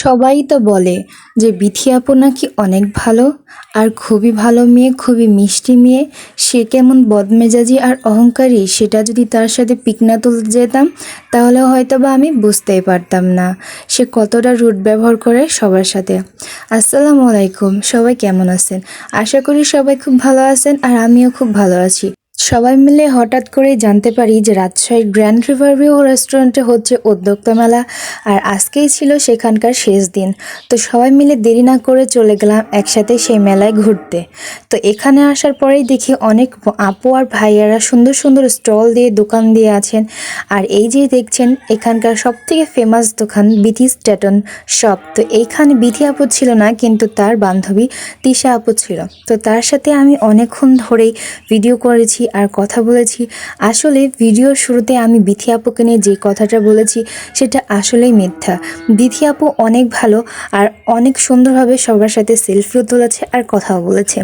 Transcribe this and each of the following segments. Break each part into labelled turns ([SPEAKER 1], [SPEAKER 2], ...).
[SPEAKER 1] সবাই তো বলে যে বিথি আপু নাকি অনেক ভালো, আর খুবই ভালো মেয়ে, খুবই মিষ্টি মেয়ে। সে কেমন বদমেজাজি আর অহংকারী, সেটা যদি তার সাথে পিক না তুলতে যেতাম, তাহলে হয়তো বা আমি বুঝতেই পারতাম না। সে কতটা রুট ব্যবহার করে সবার সাথে। আসসালামু আলাইকুম, সবাই কেমন আছেন? আশা করি সবাই খুব ভালো আছেন, আর আমিও খুব ভালো আছি। সবাই মিলে হঠাৎ করে জানতে পারি যে রাজশাহীর গ্র্যান্ড রিভার ভিউ রেস্টুরেন্টে হচ্ছে উদ্যোক্তা মেলা, আর আজকেই ছিল সেখানকার শেষ দিন। তো সবাই মিলে দেরি না করে চলে গেলাম একসাথে সেই মেলায় ঘুরতে। তো এখানে আসার পরেই দেখি অনেক আপু আর ভাইয়ারা সুন্দর সুন্দর স্টল দিয়ে দোকান দিয়ে আছেন। আর এই যে দেখছেন, এখানকার সব থেকে ফেমাস দোকান বিথি স্ট্যাটন শপ। তো এইখানে বিথি আপু ছিল না, কিন্তু তার বান্ধবী তিশা আপু ছিল। তো তার সাথে আমি অনেকক্ষণ ধরেই ভিডিও করেছি আর কথা বলেছি। আসলে ভিডিওর শুরুতে আমি বিথি আপুকে নিয়ে যে কথাটা বলেছি, সেটা আসলেই মিথ্যা। বিথি আপু অনেক ভালো আর অনেক সুন্দরভাবে সবার সাথে সেলফিও তুলেছে আর কথাও বলেছে।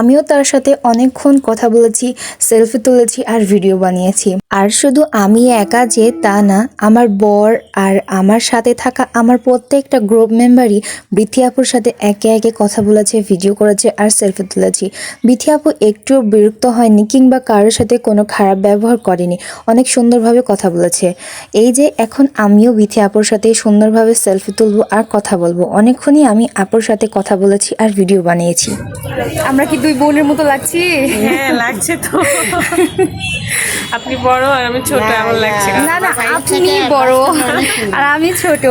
[SPEAKER 1] আমিও তার সাথে অনেকক্ষণ কথা বলেছি, সেলফি তুলেছি আর ভিডিও বানিয়েছি। আর শুধু আমি একা যে তা না, আমার বর আর আমার সাথে থাকা আমার প্রত্যেকটা গ্রুপ মেম্বারই বিথি আপুর সাথে একে একে কথা বলেছে ভিডিও করেছে আর সেলফি তুলেছি। বিথি আপু একটুও বিরক্ত হয়নি কিংবা কারোর সাথে কোনো খারাপ ব্যবহার করেনি। অনেক সুন্দরভাবে কথা বলেছে। এই যে এখন আমিও বিথি আপুর সাথে সুন্দরভাবে সেলফি তুলবো আর কথা বলব। অনেকক্ষণই আমি আপুর সাথে কথা বলেছি আর ভিডিও বানিয়েছি।
[SPEAKER 2] আমরা কি দুই বোনের মতো লাগছি?
[SPEAKER 3] হ্যাঁ লাগছে তো। আপনি বড় আর আমি ছোট এমন লাগছে।
[SPEAKER 2] না না আপনি বড় আর আমি ছোট.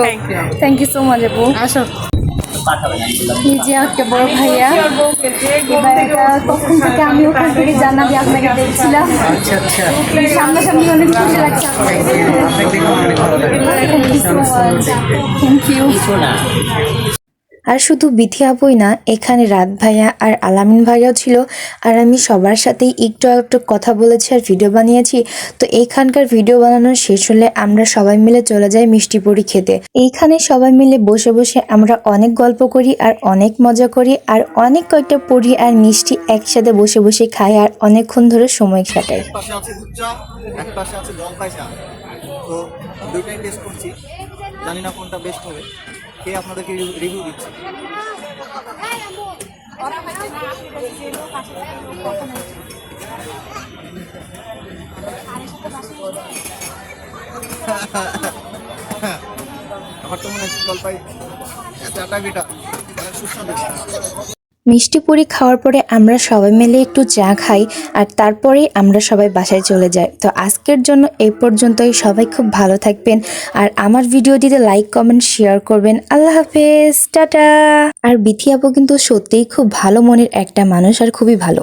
[SPEAKER 2] থ্যাংক ইউ সো মাচ আপু।
[SPEAKER 3] আসো।
[SPEAKER 2] এই যে একটা বড় ভাইয়া ভাইয়াটা তখন থেকে আমি ওখান থেকে জানাবি আপনাকে দেখছিলাম। সামনাসামনি অনেক খুশি লাগছে থ্যাংক ইউ
[SPEAKER 1] আর শুধু বিথি আপুই না, এখানে রাত ভাইয়া আর আলামিন ভাইয়াও ছিল, আর আমি সবার সাথেই একটু একটু কথা বলেছি আর ভিডিও বানিয়েছি। তো এইখানকার ভিডিও বানানোর শেষ হলে আমরা সবাই মিলে চলে যাই মিষ্টি পুরি খেতে। এইখানে সবাই মিলে বসে বসে আমরা অনেক গল্প করি আর অনেক মজা করি আর অনেক কয়েকটা পুরি আর মিষ্টি একসাথে বসে বসে খাই আর অনেকক্ষণ ধরে সময় কাটাই।
[SPEAKER 4] জানি না কোনটা বেস্ট হবে। কে আপনাদেরকে রিভিউ দিচ্ছি? আমার তো মনে হচ্ছে জলপাই চাটা বিটা। অনেক সুস্বাদু।
[SPEAKER 1] মিষ্টি পুরি খাওয়ার পরে আমরা সবাই মিলে একটু চা খাই আর তারপরেই আমরা সবাই বাসায় চলে যাই। তো আজকের জন্য এই পর্যন্তই। সবাই খুব ভালো থাকবেন আর আমার ভিডিওটিতে লাইক কমেন্ট শেয়ার করবেন। আল্লাহ হাফেজ। টাটা। আর বিথি আপু কিন্তু সত্যিই খুব ভালো মনের একটা মানুষ আর খুবই ভালো।